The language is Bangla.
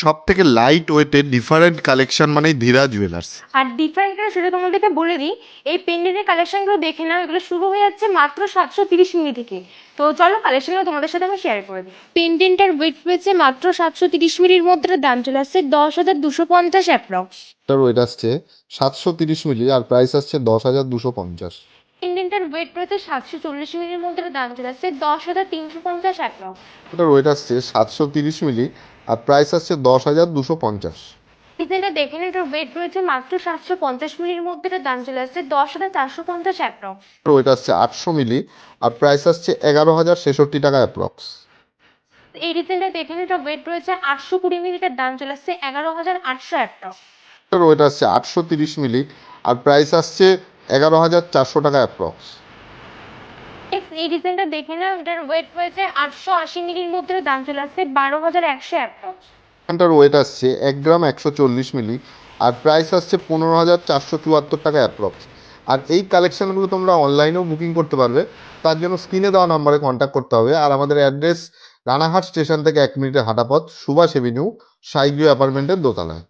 সব থেকে লাইট ওয়েটের ডিফারেন্ট কালেকশন মানে ধীরা জুয়েলার্স আর ডিফারেন্ট সেটা তোমাদেরকে বলে দিই এই পেন্ডেন্টের কালেকশনগুলো দেখে নাও এগুলো শুরু হয়ে যাচ্ছে মাত্র সাতশো তিরিশ মিলি থেকে। তো চলো কালেকশনগুলো তোমাদের সাথে আমি শেয়ার করে দিই। পেন্ডেন্টের ওয়েট রয়েছে মাত্র সাতশো তিরিশ মিলির মধ্যে দাম চলে আসছে দশ হাজার দুশো পঞ্চাশ অ্যাপ্রক্স তার ওয়েট আসছে সাতশো তিরিশ মিলি আর প্রাইস আসছে দশ হাজার দুশো পঞ্চাশ। পেন্ডেন্টের ওয়েট রয়েছে সাতশো চল্লিশ মিলির মধ্যে দাম চলে আসছে দশ হাজার তিনশো পঞ্চাশ অ্যাপ্রক্স ওটার ওয়েট আসছে সাতশো তিরিশ মিলি আর প্রাইস আসছে দশ হাজার দুশো পঞ্চাশ। ডিজাইনটা দেখে নিন এটার ওয়েট রয়েছে মাত্র সাতশো পঞ্চাশ মিলির মধ্যে এটার দাম চলে আসছে দশ হাজার চারশো পঞ্চাশ অ্যাপ্রক্স ওয়েট আসছে আটশো মিলি আর প্রাইস আসছে এগারো হাজার ছেষট্টি টাকা অ্যাপ্রক্স এই ডিজাইনটা দেখে নিন এটার ওয়েট রয়েছে আটশো কুড়ি মিলিটার দাম চলে আসছে এগারো হাজার আটশো অ্যাপ্রক্স ওয়েট আসছে আটশো তিরিশ মিলি আর প্রাইস আসছে এগারো হাজার চারশো টাকা অ্যাপ্রক্স এই ডিজাইনটা দেখে নাও, এটার ওয়েট রয়েছে আটশো আশি মিলির মধ্যে দাম চলে আসছে বারো হাজার একশো অ্যাপ্রক্স এখানটার ওয়েট আসছে এক গ্রাম একশো চল্লিশ মিলি, আর প্রাইস আসছে পনেরো হাজার চারশো চুয়াত্তর টাকা অ্যাপ্রক্স আর এই কালেকশনগুলো তোমরা অনলাইনেও বুকিং করতে পারবে, তার জন্য স্ক্রিনে দেওয়া নাম্বারে কন্ট্যাক্ট করতে হবে, আর আমাদের অ্যাড্রেস রানাঘাট স্টেশন থেকে এক মিনিটের হাঁটা পথ সুভাষ এভিনিউ সাইগ্রিও অ্যাপার্টমেন্টের দোতলায়।